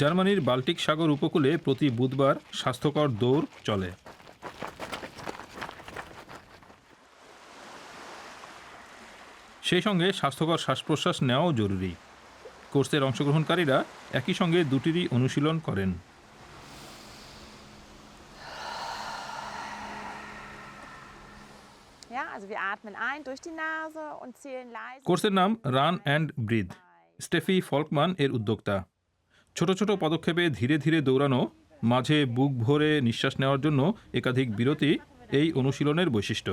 জার্মানির বাল্টিক সাগর উপকূলে প্রতি বুধবার স্বাস্থ্যকর দৌড় চলে। সেই সঙ্গে স্বাস্থ্যকর শ্বাস প্রশ্বাস নেওয়াও জরুরি। কোর্সের অংশগ্রহণকারীরা একই সঙ্গে দুটিরই অনুশীলন করেন. কোর্সের নাম run and breathe Steffi Falkman এর উদ্যোক্তা। ছোট ছোট পদক্ষেপে ধীরে ধীরে দৌড়ানো মাঝে বুক ভরে নিঃশ্বাস নেওয়ার জন্য একাধিক বিরতি এই অনুশীলনের বৈশিষ্ট্য।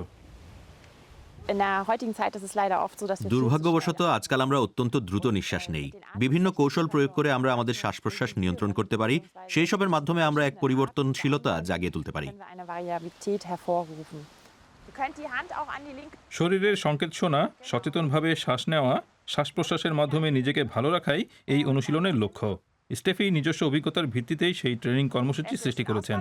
দুর্ভাগ্যবশত আজকাল আমরা অত্যন্ত দ্রুত নিঃশ্বাস নেই। বিভিন্ন কৌশল প্রয়োগ করে আমরা আমাদের শ্বাস প্রশ্বাস নিয়ন্ত্রণ করতে পারি। সেই সবের মাধ্যমে আমরা এক পরিবর্তনশীলতা জাগিয়ে তুলতে পারি। können wir eine Variabilität hervorrufen. Ihr könnt die Hand auch an die linke শরীরের সংকেত শোনা সচেতনভাবে শ্বাস নেওয়া শ্বাস প্রশ্বাসের মাধ্যমে নিজেকে ভালো রাখাই এই অনুশীলনের লক্ষ্য। স্টেফি নিজস্ব অভিজ্ঞতার ভিত্তিতেই সেই ট্রেনিং কর্মসূচি সৃষ্টি করেছেন।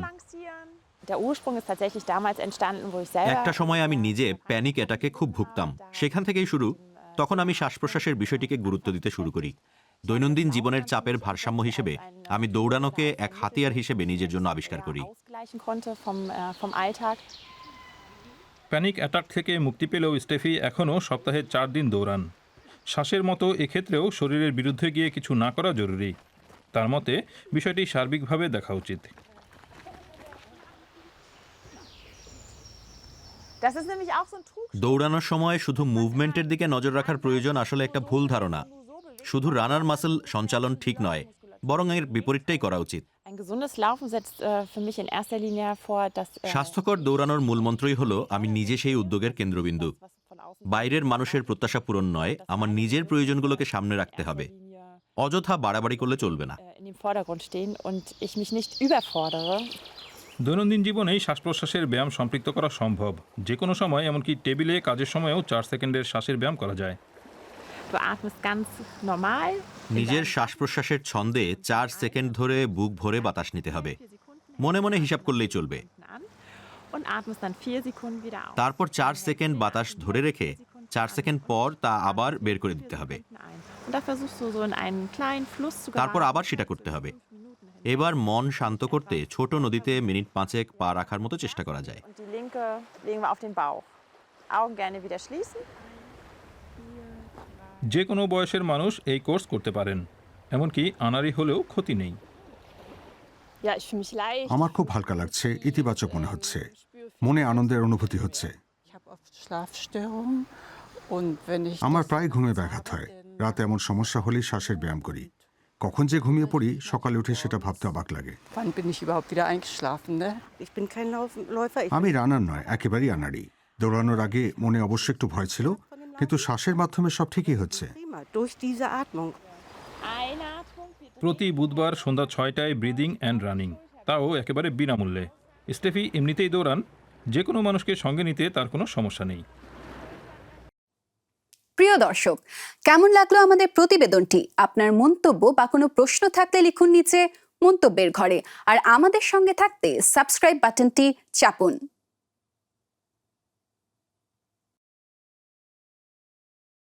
একটা সময় আমি নিজে প্যানিক অ্যাটাকে খুব ভুগতাম। সেখান থেকেই শুরু তখন আমি শ্বাস প্রশ্বাসের বিষয়টিকে গুরুত্ব দিতে শুরু করি। দৈনন্দিন জীবনের চাপের ভারসাম্য হিসেবে আমি দৌড়ানোকে এক হাতিয়ার হিসেবে নিজের জন্য আবিষ্কার করি। äh. প্যানিক অ্যাটাক থেকে মুক্তি পেলেও স্টেফি এখনও সপ্তাহে চার দিন দৌড়ান। শ্বাসের মতো এক্ষেত্রেও শরীরের বিরুদ্ধে গিয়ে কিছু না করা জরুরি। তার মতে বিষয়টি সার্বিকভাবে দেখা উচিত। দৌড়ানোর সময় শুধু মুভমেন্টের দিকে নজর রাখার প্রয়োজন আসলে একটা ভুল ধারণা। শুধু রানার মাসেল সঞ্চালন ঠিক নয় বরং এর বিপরীতটাই করা উচিত। Äh, äh, স্বাস্থ্যকর দৌড়ানোর মূলমন্ত্রই হলো আমি নিজে সেই উদ্যোগের কেন্দ্রবিন্দু। বাইরের মানুষের প্রত্যাশা পূরণ নয় আমার নিজের প্রয়োজনগুলোকে সামনে রাখতে হবে। অযথা বাড়াবাড়ি করলে চলবে না। দৈনন্দিন জীবনেই শ্বাস প্রশ্বাসের ব্যায়াম সম্পৃক্ত করা সম্ভব। যে কোনো সময় এমনকি টেবিলে কাজের সময়েও চার সেকেন্ডের শ্বাসের ব্যায়াম করা যায়. নিজের শ্বাস প্রশ্বাসের ছন্দে চার সেকেন্ড ধরে বুক ভরে বাতাস নিতে হবে। মনে মনে হিসাব করলেই চলবে. তারপর চার সেকেন্ড বাতাস ধরে রেখে চার সেকেন্ড পর তা আবার বের করে দিতে হবে। তারপর আবার সেটা করতে হবে। এবার মন শান্ত করতে ছোট নদীতে মিনিট পাঁচেক পা রাখার মতো চেষ্টা করা যায়. যে কোনো বয়সের মানুষ এই কোর্স করতে পারেন এমনকি আনারি হলেও ক্ষতি নেই. আমার খুব হালকা লাগছে ইতিবাচক মনে হচ্ছে। মনে আনন্দের অনুভূতি হচ্ছে। আমার প্রায় ঘুমে ব্যাঘাত হয়। রাতে এমন সমস্যা হলেই শ্বাসের ব্যায়াম করি। কখন যে ঘুমিয়ে পড়ি সকালে উঠে সেটা ভাবতে অবাক লাগে wann bin ich überhaupt wieder eingeschlafen, ne? Ich bin kein Lauf- Läufer. Ich আমি রানার নয় একেবারেই আনাড়ি দৌড়ানোর আগে মনে অবশ্য একটু ভয় ছিল কিন্তু শ্বাসের মাধ্যমে সব ঠিকই হচ্ছে. প্রতি বুধবার সন্ধ্যা ছয়টায় ব্রিদিং অ্যান্ড রানিং তাও একেবারে বিনামূল্যে স্টেফি এমনিতেই দৌড়ান যে কোনো মানুষকে সঙ্গে নিতে তার কোনো সমস্যা নেই প্রিয় দর্শক, কেমন লাগল আমাদের প্রতিবেদনটি? আপনার মন্তব্য বা কোনো প্রশ্ন থাকলে লিখুন নিচে মন্তব্যের ঘরে। আর আমাদের সঙ্গে থাকতে সাবস্ক্রাইব বাটনটি চাপুন।